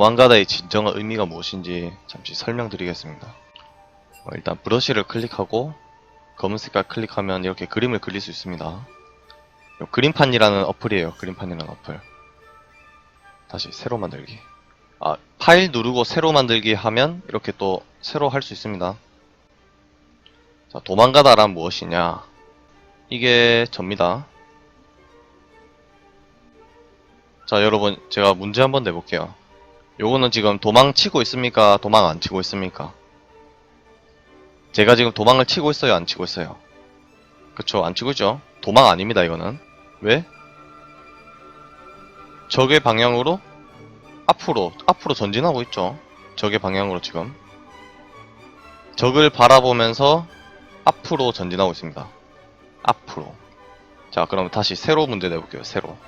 도망가다의 진정한 의미가 무엇인지 잠시 설명드리겠습니다. 어, 일단 브러쉬를 클릭하고 검은 색깔 클릭하면 이렇게 그림을 그릴 수 있습니다. 요 그림판이라는 어플이에요. 그림판이라는 어플. 다시 새로 만들기. 아, 파일 누르고 새로 만들기 하면 이렇게 또 새로 할 수 있습니다. 자, 도망가다란 무엇이냐? 이게 접니다. 자, 여러분, 제가 문제 한번 내볼게요. 요거는 지금 도망치고 있습니까? 도망 안 치고 있습니까? 제가 지금 도망을 치고 있어요? 안 치고 있어요? 그쵸, 안 치고 있죠? 도망 아닙니다, 이거는. 왜? 적의 방향으로 앞으로, 앞으로 전진하고 있죠. 적의 방향으로 지금. 적을 바라보면서 앞으로 전진하고 있습니다. 앞으로. 자, 그럼 다시 새로 문제 내볼게요, 새로.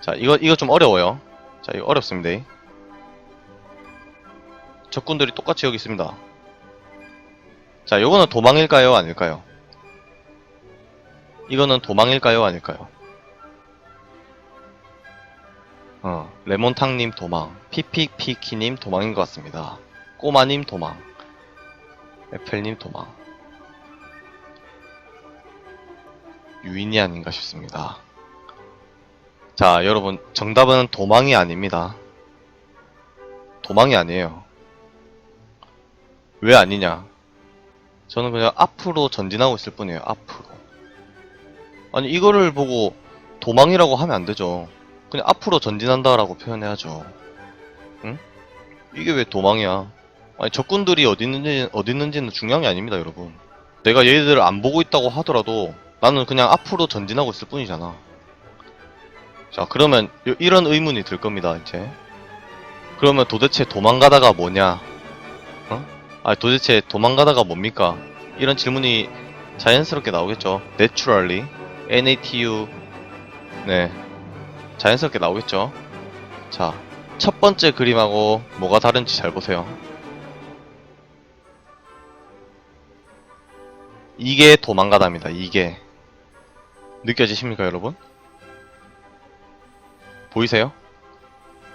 자, 이거, 이거 좀 어려워요. 자, 이거 어렵습니다. 적군들이 똑같이 여기 있습니다. 자, 요거는 도망일까요? 아닐까요? 이거는 도망일까요? 아닐까요? 어, 레몬탕님 도망, 피픽피키님 도망인 것 같습니다. 꼬마님 도망, 에펠님 도망. 유인이 아닌가 싶습니다. 자, 여러분, 정답은 도망이 아닙니다. 도망이 아니에요. 왜 아니냐? 저는 그냥 앞으로 전진하고 있을 뿐이에요, 앞으로. 아니, 이거를 보고 도망이라고 하면 안 되죠. 그냥 앞으로 전진한다라고 표현해야죠. 응? 이게 왜 도망이야? 아니, 적군들이 어디 있는지, 어디 있는지는 중요한 게 아닙니다, 여러분. 내가 얘들을 안 보고 있다고 하더라도 나는 그냥 앞으로 전진하고 있을 뿐이잖아. 자, 그러면 요- 이런 의문이 들 겁니다, 이제. 그러면 도대체 도망가다가 뭐냐? 어? 아, 도대체 도망가다가 뭡니까? 이런 질문이 자연스럽게 나오겠죠. naturally. natu. 네. 자연스럽게 나오겠죠. 자, 첫 번째 그림하고 뭐가 다른지 잘 보세요. 이게 도망가다입니다. 이게. 느껴지십니까, 여러분? 보이세요?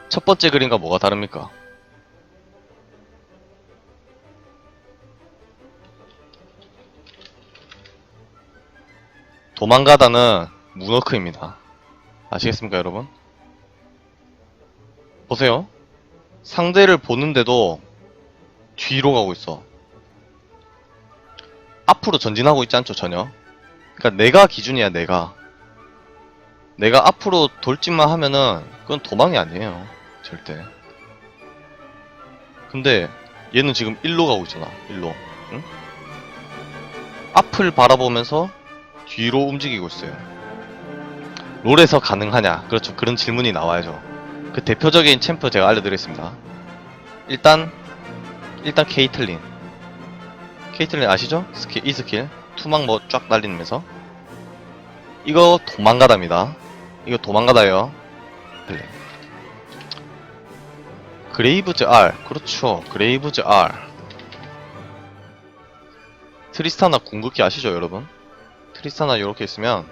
첫 번째 그림과 뭐가 다릅니까? 도망가다는 문워크입니다. 아시겠습니까, 여러분? 보세요. 상대를 보는데도 뒤로 가고 있어. 앞으로 전진하고 있지 않죠, 전혀? 그러니까 내가 기준이야, 내가. 내가 앞으로 돌진만 하면은 그건 도망이 아니에요. 절대. 근데 얘는 지금 일로 가고 있잖아. 일로. 응? 앞을 바라보면서 뒤로 움직이고 있어요. 롤에서 가능하냐? 그렇죠. 그런 질문이 나와야죠. 그 대표적인 챔프 제가 알려드리겠습니다. 일단 일단 케이틀린. 케이틀린 아시죠? 스킬 이 스킬 투막 뭐쫙 날리면서 이거 도망가다입니다. 이거 도망가다요. 플레이. 그레이브즈 R. 그렇죠. 그레이브즈 R. 트리스타나 궁극기 아시죠, 여러분? 트리스타나 이렇게 있으면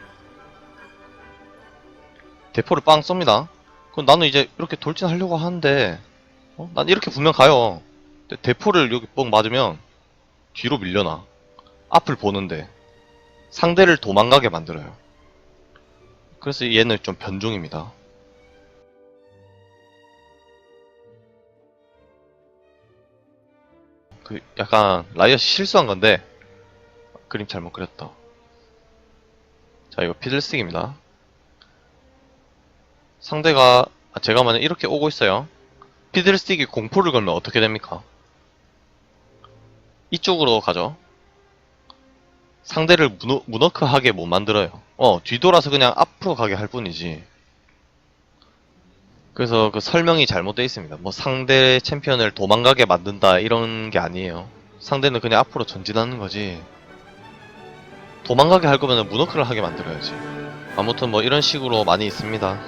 대포를 빵 쏩니다. 그럼 나는 이제 이렇게 돌진하려고 하는데 어? 난 이렇게 분명 가요. 근데 대포를 여기 뻥 맞으면 뒤로 밀려나. 앞을 보는데 상대를 도망가게 만들어요. 그래서 얘는 좀 변종입니다. 그 약간 라이엇이 실수한 건데 그림 잘못 그렸다. 자 이거 피들스틱입니다. 상대가 아, 제가 만약 이렇게 오고 있어요. 피들스틱이 공포를 걸면 어떻게 됩니까? 이쪽으로 가죠. 상대를 무너, 무너크하게 못 만들어요. 어, 뒤돌아서 그냥 앞으로 가게 할 뿐이지. 그래서 그 설명이 잘못되어 있습니다. 뭐 상대 챔피언을 도망가게 만든다 이런 게 아니에요. 상대는 그냥 앞으로 전진하는 거지. 도망가게 할 거면 무너크를 하게 만들어야지. 아무튼 뭐 이런 식으로 많이 있습니다.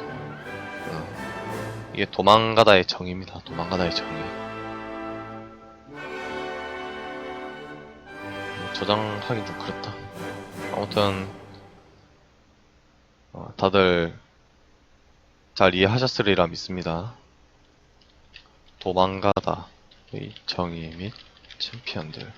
어, 이게 도망가다의 정의입니다. 도망가다의 정의. 저장하긴 좀 그렇다. 아무튼 어, 다들 잘 이해하셨으리라 믿습니다. 도망가다의 정의 및 챔피언들